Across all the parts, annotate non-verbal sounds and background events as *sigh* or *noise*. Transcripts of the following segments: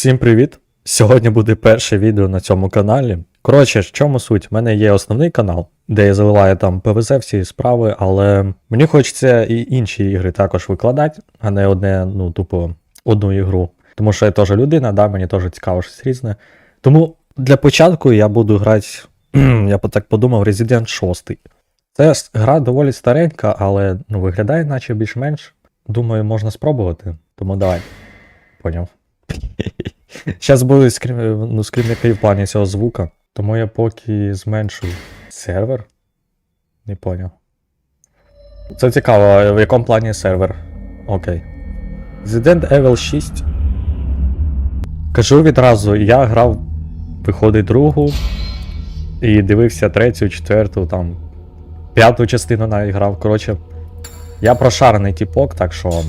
Всім привіт! Сьогодні буде перше відео на цьому каналі. Коротше, в чому суть? У мене є основний канал, де я заливаю там ПВЗ, всі справи, але мені хочеться і інші ігри також викладати, а не одне, ну, тупо, одну ігру. Тому що я теж людина, да, мені теж цікаво щось різне. Тому для початку я буду грати, *clears throat* я так подумав, Resident 6. Це гра доволі старенька, але ну, виглядає, наче більш-менш. Думаю, можна спробувати. Тому давай. Поняв. *laughs* Зараз будуть скрім... ну, скрімники в плані цього звука. Тому я поки зменшу сервер. Не поняв. Це цікаво, в якому плані сервер. Окей. Resident Evil 6. Кажу відразу, я грав, виходить другу. І дивився третю, четверту, там. П'яту частину навіть грав. Коротше, я прошарений типок, так що.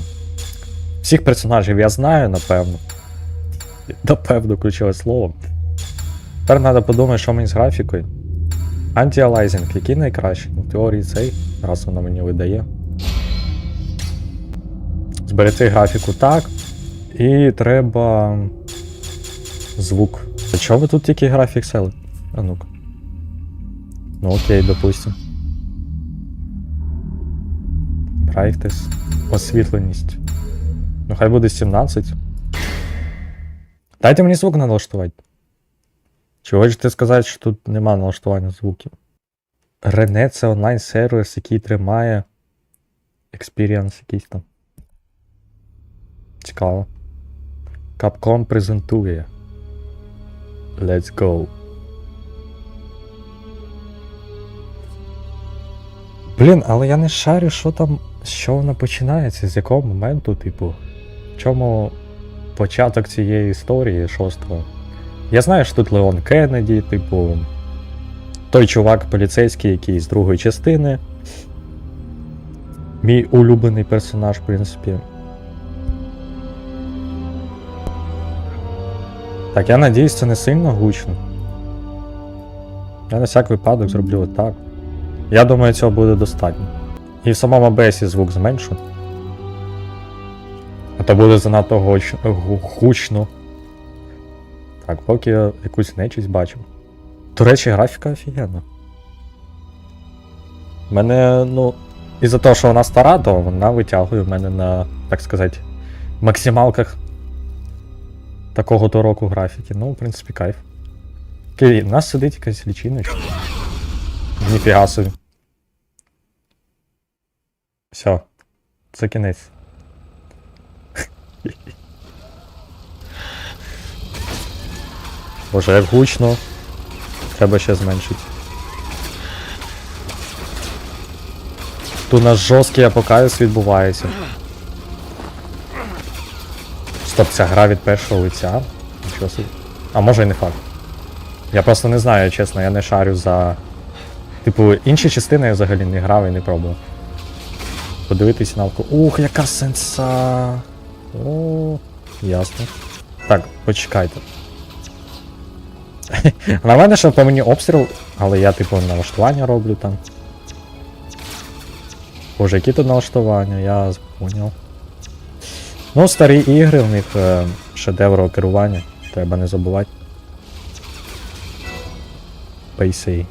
Всіх персонажів я знаю, напевно. Напевно, ключове слово. Тепер треба подумати, що мені з графікою. Anti-aliasing, який найкращий? Ну, в теорії цей, раз воно мені видає. Зберегти графіку так. І треба. Звук. А чого ви тут тільки графік сели? А ну-ка. Ну окей, допустим. Brightness. Освітленість. Ну хай буде 17. Дайте мені звук налаштувати. Чи хочете сказати, що тут нема налаштування звуків? Рене це онлайн-сервіс, який тримає Experience якийсь там. Цікаво. Capcom презентує. Let's go. Блін, але я не шарю, що там, з чого воно починається, з якого моменту, типу. В чому початок цієї історії шостого. Я знаю, що тут Леон Кеннеді, типу. Той чувак поліцейський, який з другої частини. Мій улюблений персонаж, в принципі. Так, я надіюсь, це не сильно гучно. Я на всяк випадок зроблю отак. Я думаю, цього буде достатньо. І в самому OBS звук зменшу. А то буде занадто гучно. Так, поки я якусь нечість бачив. До речі, графіка офігенна. Мене, ну, із-за того, що вона стара, то вона витягує в мене на, так сказати, максималках такого то року графіки. Ну, в принципі, кайф. Окей, у нас сидить якась лічиночка. Ніфіга собі. Все. Це кінець. Боже, гучно. Треба ще зменшити. Тут у нас жорсткий апокаліпс відбувається. Стоп, ця гра від першого лиця. Нічого собі. А може і не факт. Я просто не знаю, чесно, я не шарю за. Типу, інші частини я взагалі не грав і не пробував. Подивитися навколо. Ух, яка сенса. О, ясно. Так, почекайте. *laughs* На мене що по мені обстріл, але я типу налаштування роблю там. Боже, які тут налаштування, я поняв. Ну, старі ігри, у них е, шедеврове керування, треба не забувати. Пейсей.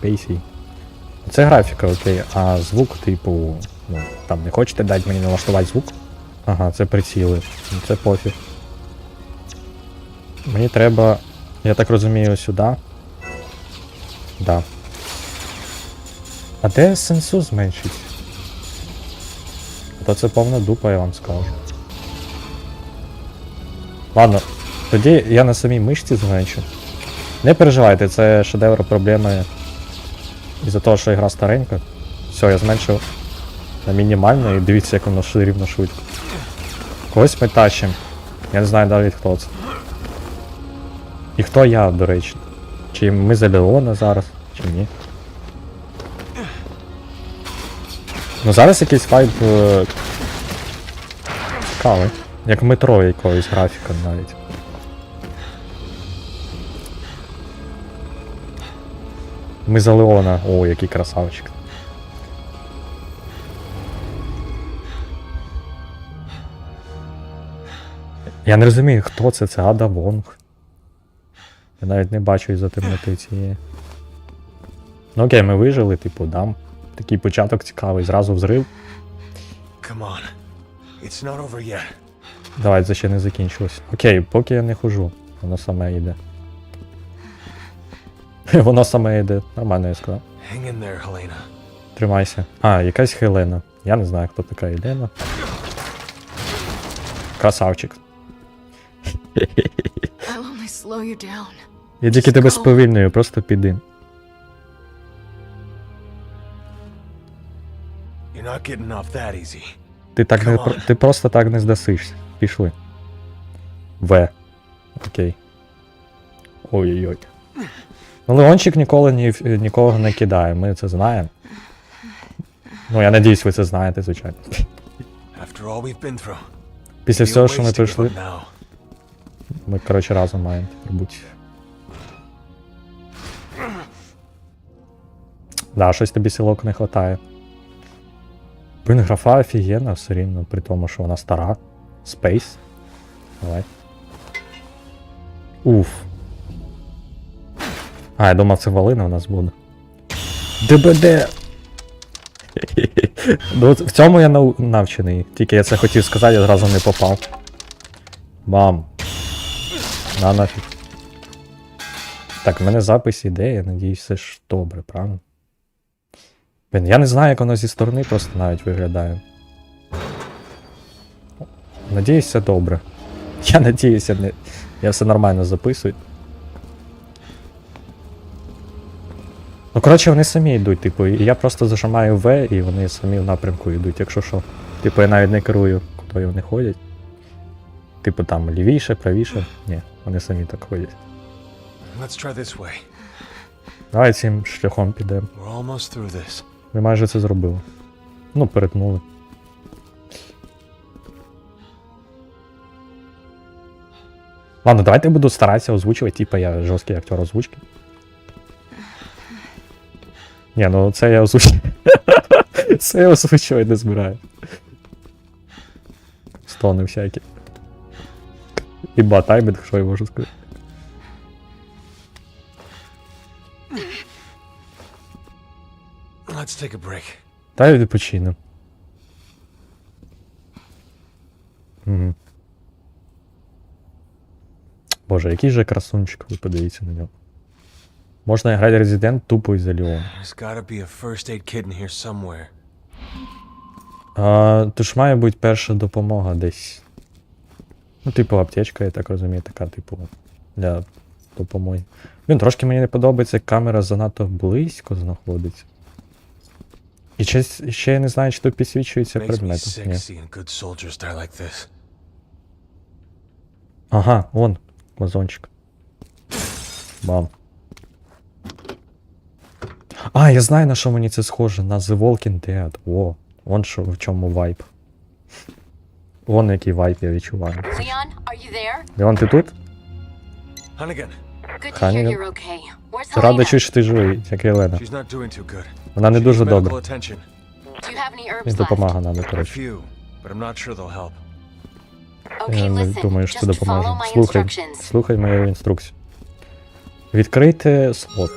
Пейсей. Це графіка, окей, а звук, типу, ну, там не хочете дати мені налаштувати звук? Ага, це приціли. Ну, Це пофіг. Мені треба, я так розумію, сюди. Да. А де сенсу зменшить? То це повна дупа, я вам скажу. Ладно, тоді я на самій мишці зменшу. Не переживайте, це шедевр проблеми із-за того, що ігра старенька. Все, я зменшив на мінімально і дивіться, як воно рівно швидко. Когось ми тащимо. Я не знаю навіть хто це. І хто я, до речі. Чи ми за Леона зараз, чи ні. Ну зараз якийсь вайб е, цікавий. Як метро якогось графіка навіть. Ми за Леона. О, який красавчик. Я не розумію, хто це, це Ада Вонг. Я навіть не бачу із-за темноти цієї. Ну окей, ми вижили, типу, дам. Такий початок цікавий, зразу взрив. Come. It's not over yet. Давай, це ще не закінчилось. Окей, поки я не хожу, воно саме йде. *laughs* Воно саме йде. Нормально я сказав. Hang in there, Helena. Тримайся. А, якась Хелена. Я не знаю, хто така Єлена. Красавчик. Я тільки тебе сповільнюю, просто піди. You're not getting off that easy. Ти так не ти просто так не здасишся. Пішли. В. Окей. Ой-ой-ой. Ну, Леончик ніколи ні, нікого не кидає, ми це знаємо. Ну, я надіюсь, ви це знаєте, звичайно. Після всього, що ми пройшли. Ми, коротше, разом маємо тепер бути. Да, щось тобі сілок не вистачає. Блін, графа офігенна все рівно, при тому, що вона стара. Space. Давай. Уф. А, я думав, це валина у нас буде. ДБД! *laughs* ну, в цьому я нау- навчений. Тільки я це хотів сказати, я зразу не попав. Мам. На нафіг. Так, в мене запис іде, я надіюсь, все ж добре, правильно? Блін, я не знаю, як воно зі сторони просто навіть виглядає. Надіюсь, все добре. *laughs* Я надіюся, не... я все нормально записую. Ну, коротше, вони самі йдуть, типу, і я просто зажимаю В, і вони самі в напрямку йдуть, якщо що. Типу, я навіть не керую, куди вони ходять. Типу там лівіше, правіше. Ні, вони самі так ходять. Let's try this way. Давай цим шляхом підемо. We're almost through this. Ми майже це зробили. Ну, перетнули. Ладно, давайте я буду старатися озвучувати, типа я жорсткий актер озвучки. Ні, ну це я озвучую. *laughs* це я озвучувати не збираю. Стони всякі. Іба таймінг, що я можу сказати. Let's take a break. Та я відпочину. Угу. Боже, який же красунчик, ви подивіться на нього. Можна грати Резидент тупо із somewhere. А, то ж має бути перша допомога десь. Ну, типу, аптечка, я так розумію, така, типу, для допомоги. Він трошки мені не подобається, камера занадто близько знаходиться. І ще, ще я не знаю, чи тут підсвічується предмет. like. Ага, вон, вазончик. Бам. А, я знаю, на що мені це схоже. На The Walking Dead. О, вон що в чому вайб. Вон який вайб я відчуваю. Leon, are you there? Леон, ти тут? Hannigan, Good to Honey. hear you're okay. Where's Рада Helena? чути, що ти живий, як і Елена. she's not doing too good. Вона не She дуже needs medical добра. attention. Do you have any І herbs left? допомога нам, A коротше. few, but I'm not sure they'll help. Okay, Я не listen. думаю, що це Just follow допоможе. my Слухай, instructions. слухай мою інструкцію. Відкрийте слот.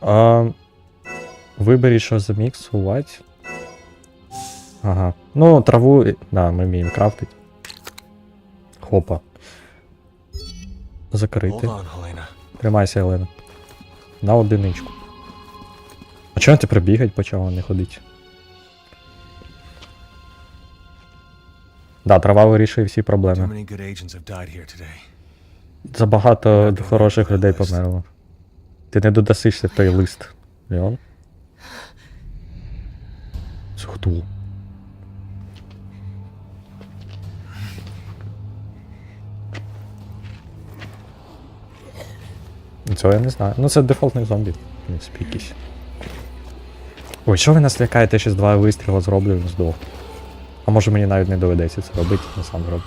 А, виберіть, що заміксувати. Ага. Ну, траву. Да, ми вміємо крафтити. Хопа. Закрити. Тримайся, Елена. На одиничку. А чого ти прибігать почав, а не ходить? Да, трава вирішує всі проблеми. Забагато хороших людей померло. Ти не додасишся той лист. Леон? Це хто? Цього я не знаю. Ну це дефолтний зомбі, в принципі, якийсь. Ой, що ви нас лякаєте, ще з два вистріли зроблю і здох. А може мені навіть не доведеться це робити, я сам зроблю.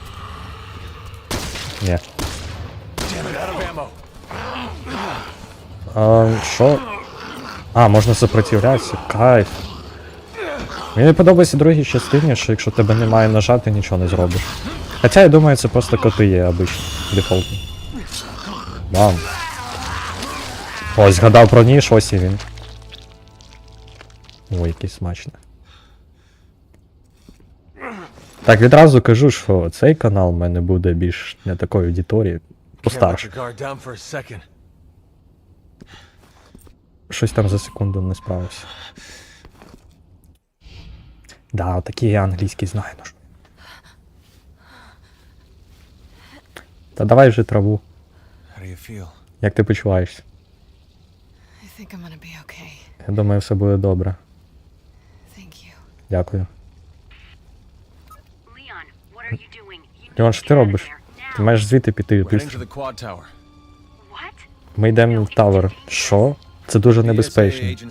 Ні. А, що? А, можна сопротивлятися. Кайф. Мені не подобається другій частині, що якщо тебе немає ножа, ти нічого не зробиш. Хоча я думаю, це просто коти є обично, дефолтно. Бам. Ось, згадав про ніж, ось і він. Ой, який смачний. Так, відразу кажу, що цей канал в мене буде більш не такої аудиторії, постарше. Щось там за секунду не справився. Да, такі я англійський знаю. Ну. що. Та давай вже траву. Як ти почуваєшся? Я думаю, все буде добре. Thank you. Дякую. Леон, що ти робиш? Ти маєш звідти піти. What? Ми йдемо в тавер. Що? Це дуже небезпечно.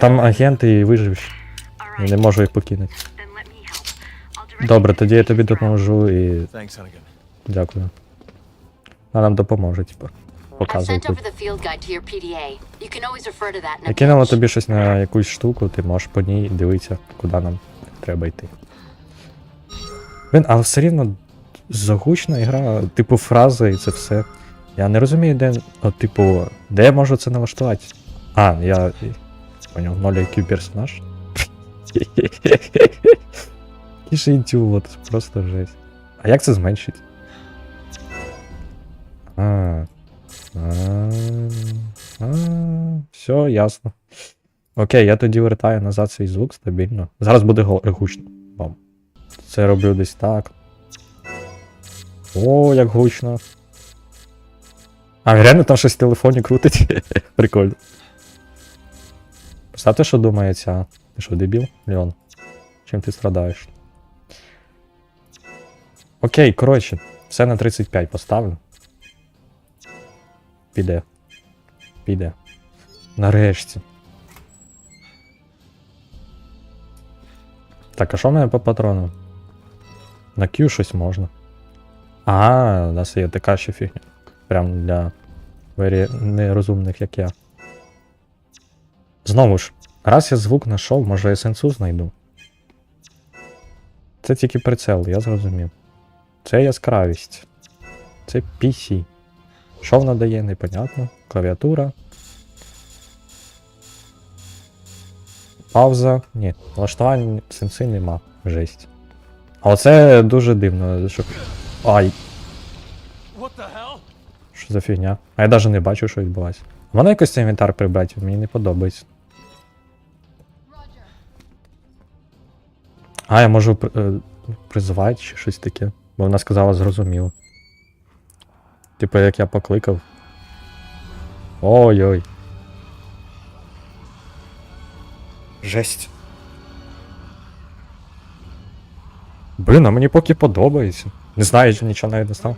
Там агенти і виживші. Я не можу їх покинути. Добре, тоді я тобі допоможу і дякую. Вона нам допоможе, типу. Показує тут. Я кинула тобі щось на якусь штуку, ти можеш по ній дивитися, куди нам треба йти. Блін, але все рівно загучна гра, типу фрази і це все. Я не розумію, де, от, типу, де я можу це налаштувати. А, я. Поняв, 0 IQ персонаж. І ще інтю, просто жесть. А як це зменшить? А. Все, ясно. Окей, я тоді вертаю назад свій звук стабільно. Зараз буде гучно. Бам. Це роблю десь так. О, як гучно. А, реально там щось в телефоні крутить. *laughs* Прикольно. Представте, що думає ця. Ти що, дебіл, Леон? Чим ти страдаєш? Окей, коротше, все на 35 поставлю. Піде. Піде. Нарешті. Так, а що в мене по патрону? На Q щось можна. А, у нас є така ще фігня. Прям для вері нерозумних, як я. Знову ж, раз я звук знайшов, може я сенсу знайду. Це тільки прицел, я зрозумів. Це яскравість. Це PC. Що вона дає, непонятно. Клавіатура. Пауза. Ні, налаштувань сенси нема. Жесть. А оце дуже дивно, що. Ай, що за фігня? А я навіть не бачу, що відбувається. Можна якось цей інвентар прибрати, мені не подобається. А, я можу е, призивати чи щось таке. Бо вона сказала зрозуміло. Типу, як я покликав. Ой-ой. Жесть. Блін, а мені поки подобається. Не знаю, чи нічого навіть не став.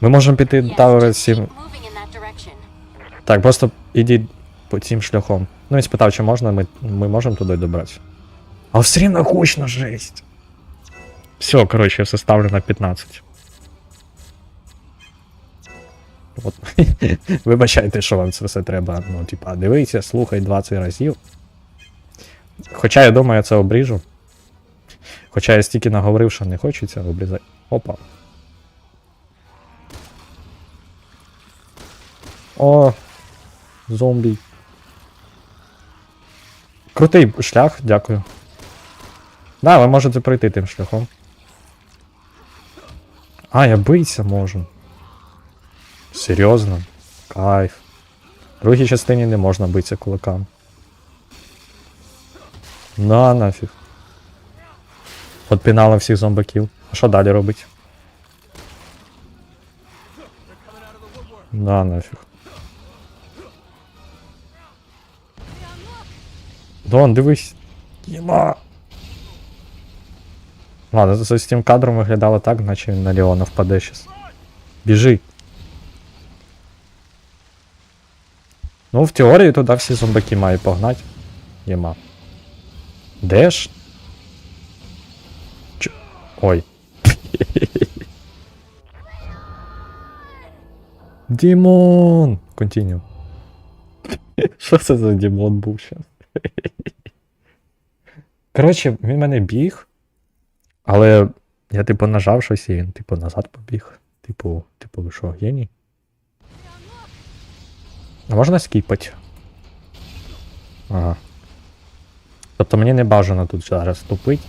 Ми можемо піти до just 7. keep moving in that direction. Так, просто ідіть по цим шляхом. Ну, він спитав, чи можна, ми, ми можемо туди добратися. А все рівно гучно, жесть. Все, коротше, я все ставлю на 15. От. *laughs* Вибачайте, що вам це все треба. Ну, типа, дивіться, слухай 20 разів. Хоча я думаю, я це обріжу. Хоча я стільки наговорив, що не хочеться обрізати. Опа. О, зомбі. Крутий шлях, дякую. Да, ви можете пройти тим шляхом. А, я битися можу. Серйозно? Кайф. В другій частині не можна битися кулаками. На нафіг. Подпінали всіх зомбаків. А що далі робить? На нафіг. Дон, дивись. Єма. Ладно, з з тим кадром виглядало так, наче він на Леона впаде щас. Біжи. Ну, в теорії туди всі зомбаки мають погнати. Єма. Де ж? Чо? Ой. *laughs* Дімон! Континю. *laughs* Що це за Дімон був ще? *laughs* Коротше, він мене біг, але я, типу, нажав щось і він, типу, назад побіг. Типу, типу, що, геній? А можна скіпати? Ага. Тобто мені не бажано тут зараз тупить.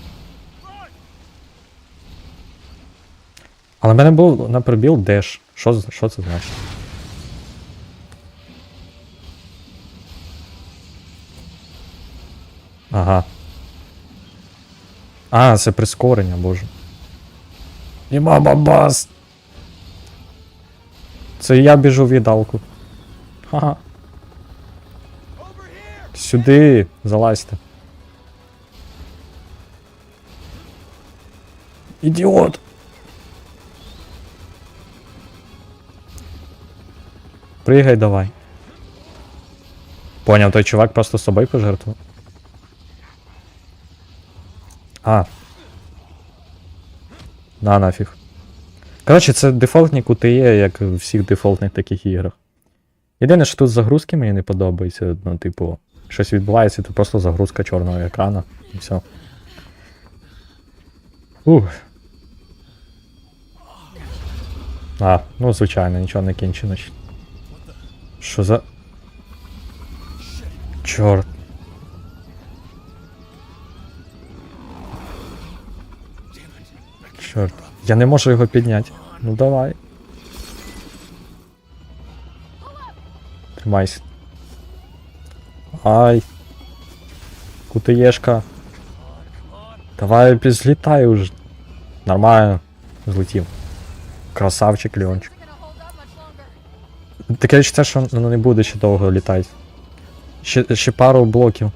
Але в мене був на пробіл деш. Що, що це значить? Ага. А, це прискорення, боже. І мама бас. Це я біжу в їдалку. Ага. Сюди, залазьте. Ідіот. Пригай давай. Поняв, той чувак просто собою пожертвував. А. На нафіг. Коротше, це дефолтні QTE, як в всіх дефолтних таких іграх. Єдине, що тут загрузки мені не подобаються. Ну, типу, щось відбувається, то просто загрузка чорного екрана. І все. Ух. А, ну звичайно, нічого не кінчено. Що за. Чорт. Чорт. Я не можу його підняти. Ну давай. Тримайся. Ай. Кутиєшка. Давай злітай уже. Нормально. Злетів. Красавчик Леончик. Таке відчуття, що воно не буде ще довго літати. Ще, ще пару блоків.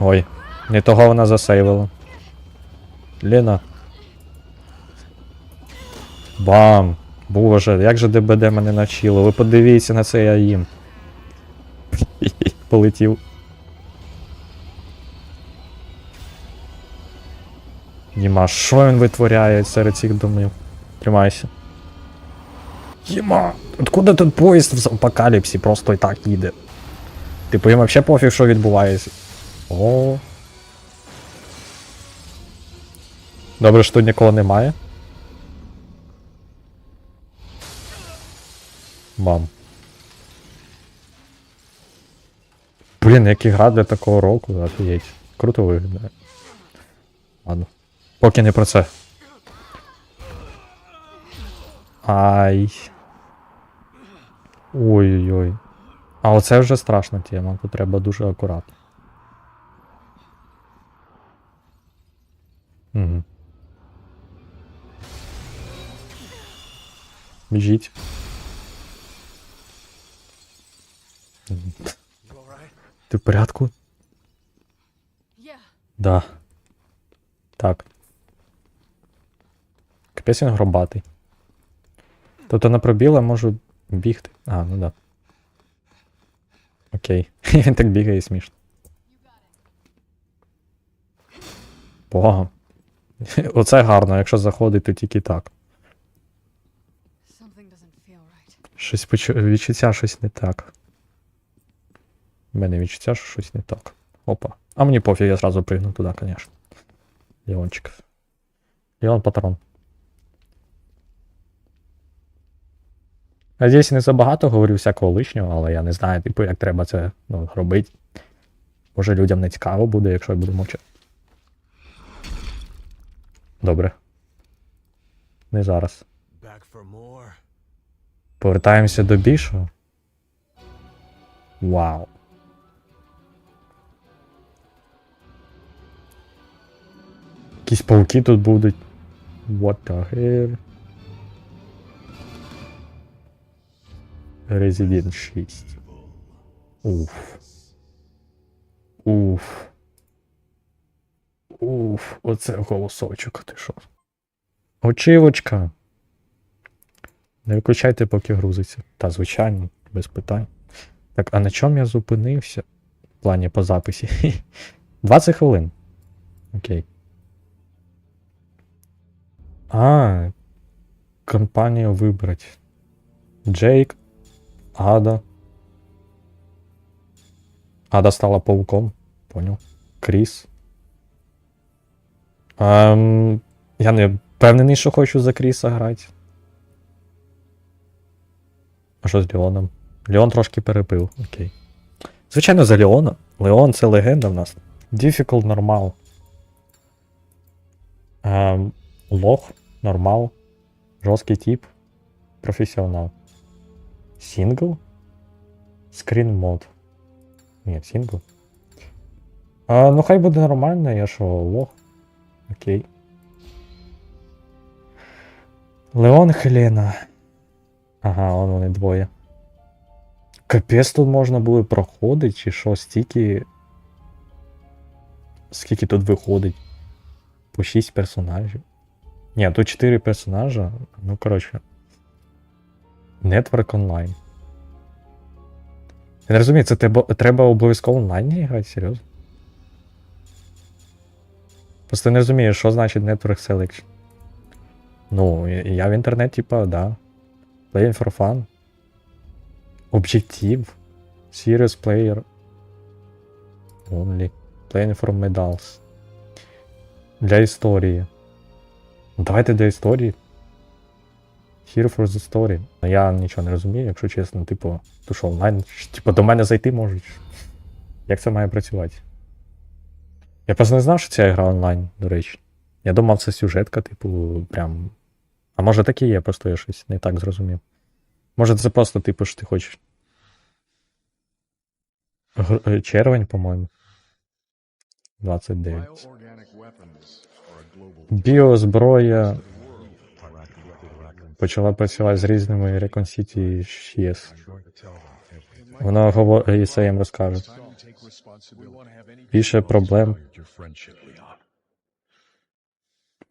Ой, не того вона засейвила. Ліна. Бам! Боже, як же ДБД мене навчило. Ви подивіться на цей АІМ. *laughs* Полетів. Єма, що він витворяє серед цих домів? Тримайся. Єма, откуда тут поїзд в апокаліпсі просто і так їде? Типу їм взагалі пофіг, що відбувається. О. Добре, що тут нікого немає. Бам. Блін, як ігра для такого року, офігеть. Круто виглядає. Ладно. Поки не про це. Ай. Ой-ой-ой. А оце вже страшна тема, тут треба дуже акуратно. Угу. Біжіть. You alright? Ти в порядку? Yeah. Да. Так. Капець він гробатий. Тобто на пробіла можу бігти. А, ну да. Окей. *laughs* Він так бігає смішно. Богом. *laughs* Оце гарно, якщо заходить, то тільки так. Щось почу... відчуття щось не так. У мене відчуття, що щось не так. Опа. А мені пофіг, я зразу пригну туди, звісно. Леончик. Леон патрон. Надіюсь, не забагато говорю всякого лишнього, але я не знаю, типу, як треба це ну, робити. Може людям не цікаво буде, якщо я буду мовчати. Добре. Не зараз. Повертаємося до більшого. Вау. Якісь пауки тут будуть. What the hell? Resident 6. Уф. Уф. Уф. Оце голосочок, ти що? Очівочка. Не виключайте, поки грузиться. Та, звичайно, без питань. Так, а на чому я зупинився? В плані по записі. *laughs* 20 хвилин. Окей. А. Компанію вибрати. Джейк. Ада. Ада стала пауком. Поняв. Кріс. Ем, я не впевнений, що хочу за Кріса грати. А що з Леоном? Леон трошки перепив, окей. Звичайно, за Леона. Леон це легенда в нас. Difficult нормал. Ем, лох, нормал. Жорсткий тип. Професіонал. Сингл? Скрін мод. Ні, сингл. А, ну хай буде нормально, я що, лох. Окей. Леон Хелена. Ага, он вони двоє. Капець тут можна було проходити, чи що, стільки. Скільки тут виходить? По 6 персонажів. Ні, тут 4 персонажа. Ну, коротше. Network Online. Я не розумію, це тебе- треба обов'язково онлайн грати, серйозно? Просто не розумію, що значить Network Selection. Ну, я в інтернеті, типа, да. Playing for fun. Об'єктив. Serious player. Only. Playing for medals. Для історії. Ну, Давайте для історії. Here for the story. Ну, Я нічого не розумію, якщо чесно, типу, то що онлайн, типу, до мене зайти можуть. Як це має працювати? Я просто не знав, що ця гра онлайн, до речі. Я думав, це сюжетка, типу, прям. А може так і є, просто я щось не так зрозумів. Може, це просто, типу, що ти хочеш. Е, Червень, по-моєму. 29. Біозброя почала працювати з різними Recon City 6. Вона говорить, і це їм розкаже. Більше проблем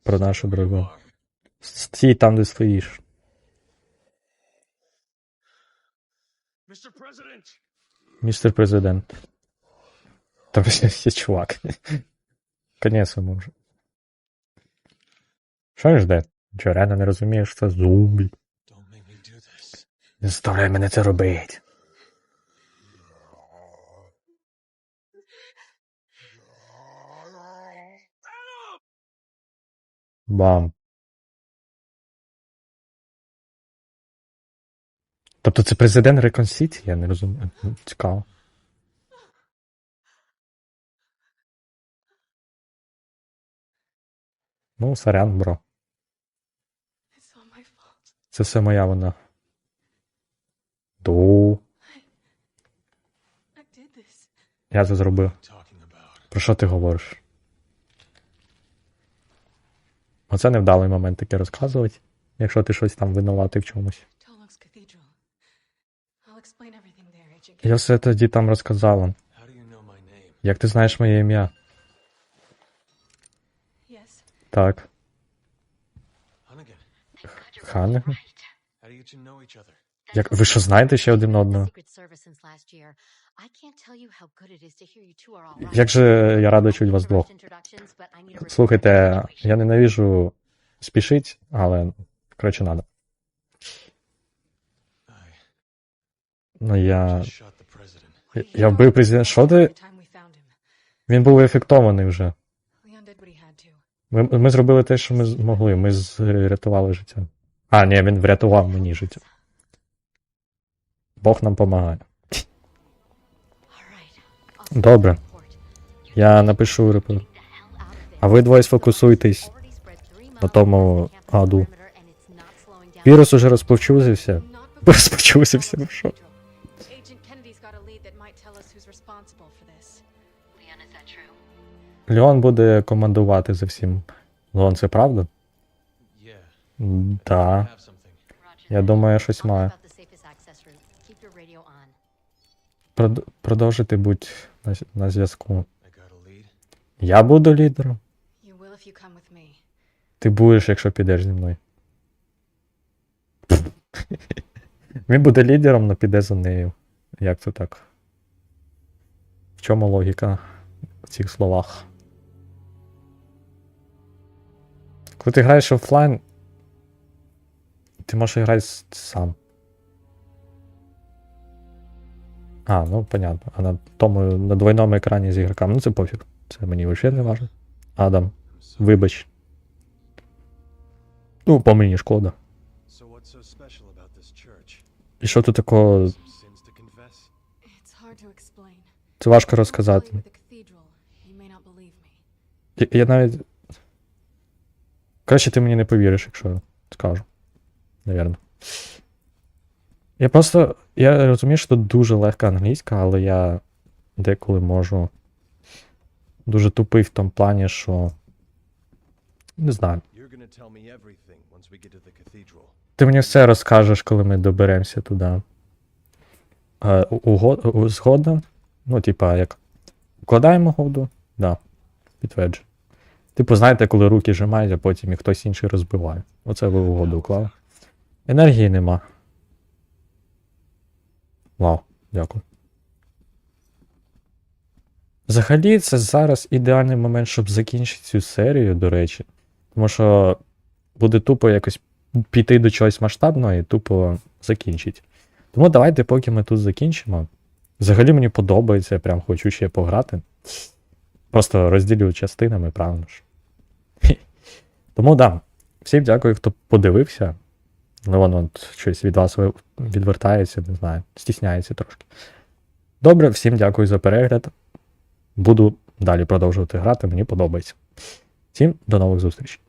про нашу дорогу. Стій там, де стоїш. Містер президент. Та *laughs* є чувак. Конець вже. Що він жде? Чи реально не розумієш, що це зомбі? Не заставляй мене це робити. Бам. Тобто це президент City? Я не розумію. Цікаво. Ну, сорян, бро. Це все моя вина. Did this. Я це зробив. Про що ти говориш? Оце невдалий момент таке розказувати, якщо ти щось там винуватий в чомусь. Я все тоді там розказала. Як ти знаєш моє ім'я? Так. Other? Як ви що знаєте ще один одного? Як же я радий чуть вас двох. Слухайте, я ненавижу спішить, але коротше надо. Ну я. Я вбив президент. Що ти? Він був ефектований вже. Ми, ми зробили те, що ми змогли. Ми врятували життя. А, ні, він врятував мені життя. Бог нам допомагає. Добре. Я напишу репорт. А ви двоє сфокусуйтесь на тому аду. Вірус уже розповчузився. Розповчузився, ну що? Леон буде командувати за всім. Леон, це правда? Да. Something. Roger Я щось on. Прод- Продовжити будь на, на зв'язку. Я буду лідером. Ти будеш, якщо підеш зі мною. Він буде лідером, але піде за нею. Як це так? В чому логіка в цих словах? Коли ти граєш офлайн, ти можеш грати сам. А, ну понятно. А на тому на двойному екрані з ігроками. Ну це пофіг. Це мені взагалі не важно. Адам, вибач. Ну, по мені шкода. І що тут такого. Це важко розказати. я навіть. Краще ти мені не повіриш, якщо скажу. Навірно. Я просто. Я розумію, що тут дуже легка англійська, але я деколи можу. Дуже тупий в тому плані, що. Не знаю. Ти мені все розкажеш, коли ми доберемося туди. Е, угод, згодна? Ну, типа, як. Укладаємо угоду? Да. Підтверджую. Типу, знаєте, коли руки жимають, а потім їх хтось інший розбиває. Оце ви угоду уклали. Енергії нема. Вау, дякую. Взагалі, це зараз ідеальний момент, щоб закінчити цю серію, до речі. Тому що буде тупо якось піти до чогось масштабного і тупо закінчить. Тому давайте, поки ми тут закінчимо. Взагалі мені подобається, я прям хочу ще пограти. Просто розділю частинами, правильно ж. Тому да. Всім дякую, хто подивився. Ну, воно щось від вас відвертається, не знаю, стісняється трошки. Добре, всім дякую за перегляд. Буду далі продовжувати грати, мені подобається. Всім до нових зустрічей.